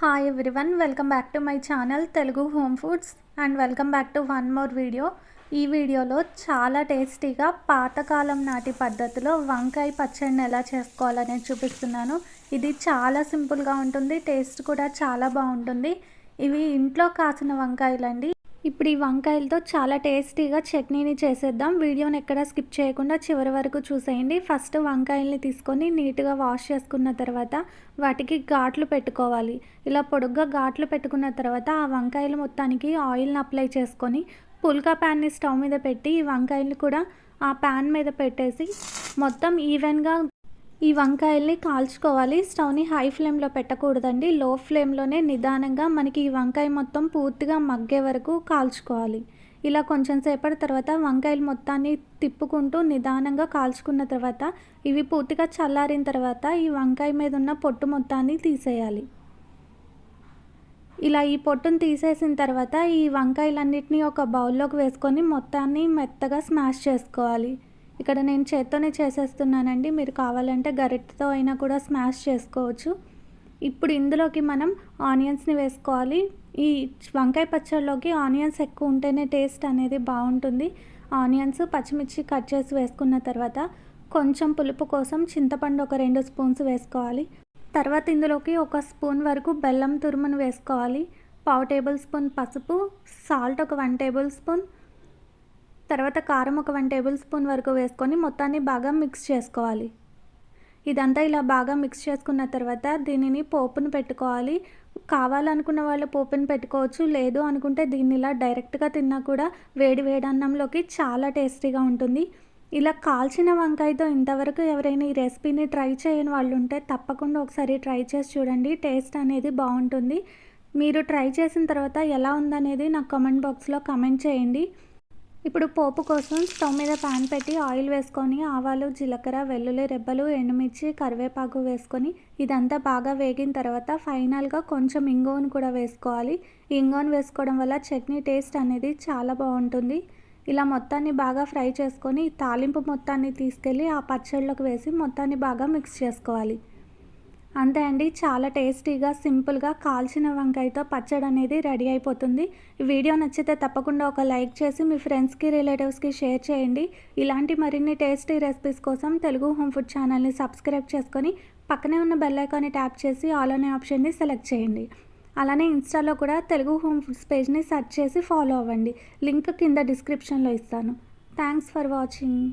Hi everyone welcome back to my channel Telugu home foods and welcome back to one more video ఈ వీడియోలో చాలా టేస్టీగా పాతకాలం నాటి పద్ధతిలో వంకాయ పచ్చడిని ఎలా చేసుకోవాలనేది చూపిస్తున్నాను. ఇది చాలా సింపుల్గా ఉంటుంది టేస్ట్ కూడా చాలా బాగుంటుంది. ఇవి ఇంట్లో కాసిన వంకాయలండి. ఇప్పుడు ఈ వంకాయలతో చాలా టేస్టీగా చట్నీని చేసేద్దాం. వీడియోని ఎక్కడ స్కిప్ చేయకుండా చివరి వరకు చూసేయండి. ఫస్ట్ వంకాయల్ని తీసుకొని నీట్గా వాష్ చేసుకున్న తర్వాత వాటికి ఘాట్లు పెట్టుకోవాలి. ఇలా పొడుగ్గా ఘాట్లు పెట్టుకున్న తర్వాత ఆ వంకాయలు మొత్తానికి ఆయిల్ని అప్లై చేసుకొని పుల్కా ప్యాన్ని స్టవ్ మీద పెట్టి ఈ వంకాయలు కూడా ఆ ప్యాన్ మీద పెట్టేసి మొత్తం ఈవెన్గా ఈ వంకాయల్ని కాల్చుకోవాలి. స్టవ్ని హై ఫ్లేమ్లో పెట్టకూడదండి. లో ఫ్లేమ్లోనే నిదానంగా మనకి ఈ వంకాయ మొత్తం పూర్తిగా మగ్గే వరకు కాల్చుకోవాలి. ఇలా కొంచెం సేపటి తర్వాత వంకాయలు మొత్తాన్ని తిప్పుకుంటూ నిదానంగా కాల్చుకున్న తర్వాత ఇవి పూర్తిగా చల్లారిన తర్వాత ఈ వంకాయ మీద ఉన్న పొట్టు మొత్తాన్ని తీసేయాలి. ఇలా ఈ పొట్టును తీసేసిన తర్వాత ఈ వంకాయలన్నిటిని ఒక బౌల్లోకి వేసుకొని మొత్తాన్ని మెత్తగా స్మాష్ చేసుకోవాలి. ఇక్కడ నేను చేత్తోనే చేసేస్తున్నానండి. మీరు కావాలంటే గరిటెతో అయినా కూడా స్మాష్ చేసుకోవచ్చు. ఇప్పుడు ఇందులోకి మనం ఆనియన్స్ని వేసుకోవాలి. ఈ వంకాయ పచ్చడిలోకి ఆనియన్స్ ఎక్కువ ఉంటేనే టేస్ట్ అనేది బాగుంటుంది. ఆనియన్స్ పచ్చిమిర్చి కట్ చేసి వేసుకున్న తర్వాత కొంచెం పులుపు కోసం చింతపండు ఒక రెండు స్పూన్స్ వేసుకోవాలి. తర్వాత ఇందులోకి ఒక స్పూన్ వరకు బెల్లం తురుమును వేసుకోవాలి. పావు టేబుల్ స్పూన్ పసుపు సాల్ట్ ఒక వన్ టేబుల్ స్పూన్ తర్వాత కారం ఒక వన్ టేబుల్ స్పూన్ వరకు వేసుకొని మొత్తాన్ని బాగా మిక్స్ చేసుకోవాలి. ఇదంతా ఇలా బాగా మిక్స్ చేసుకున్న తర్వాత దీనిని పోపును పెట్టుకోవాలి. కావాలనుకున్న వాళ్ళు పోపును పెట్టుకోవచ్చు లేదు అనుకుంటే దీన్ని ఇలా డైరెక్ట్గా తిన్నా కూడా వేడి వేడి అన్నంలోకి చాలా టేస్టీగా ఉంటుంది. ఇలా కాల్చిన వంకాయతో ఇంతవరకు ఎవరైనా ఈ రెసిపీని ట్రై చేయని వాళ్ళు ఉంటే తప్పకుండా ఒకసారి ట్రై చేసి చూడండి టేస్ట్ అనేది బాగుంటుంది. మీరు ట్రై చేసిన తర్వాత ఎలా ఉందనేది నాకు కమెంట్ బాక్స్లో కమెంట్ చేయండి. ఇప్పుడు పోపు కోసం స్టవ్ మీద పాన్ పెట్టి ఆయిల్ వేసుకొని ఆవాలు జీలకర్ర వెల్లుల్లి రెబ్బలు ఎండుమిర్చి కరివేపాకు వేసుకొని ఇదంతా బాగా వేగిన తర్వాత ఫైనల్గా కొంచెం ఇంగువను కూడా వేసుకోవాలి. ఇంగువను వేసుకోవడం వల్ల చట్నీ టేస్ట్ అనేది చాలా బాగుంటుంది. ఇలా మొత్తాన్ని బాగా ఫ్రై చేసుకొని తాలింపు మొత్తాన్ని తీసుకెళ్ళి ఆ పచ్చళ్ళలోకి వేసి మొత్తాన్ని బాగా మిక్స్ చేసుకోవాలి. అంతే అండి చాలా టేస్టీగా సింపుల్గా కాల్చిన వంకాయతో పచ్చడి అనేది రెడీ అయిపోతుంది. ఈ వీడియో నచ్చితే తప్పకుండా ఒక లైక్ చేసి మీ ఫ్రెండ్స్కి రిలేటివ్స్కి షేర్ చేయండి. ఇలాంటి మరిన్ని టేస్టీ రెసిపీస్ కోసం తెలుగు హోమ్ ఫుడ్ ఛానల్ని సబ్స్క్రైబ్ చేసుకొని పక్కనే ఉన్న బెల్ ఐకాన్ని ట్యాప్ చేసి ఆల్ అనే ఆప్షన్ని సెలెక్ట్ చేయండి. అలానే ఇన్స్టాలో కూడా తెలుగు హోమ్ ఫుడ్స్ పేజ్ని సెర్చ్ చేసి ఫాలో అవ్వండి. లింక్ కింద డిస్క్రిప్షన్లో ఇస్తాను. Thanks for watching.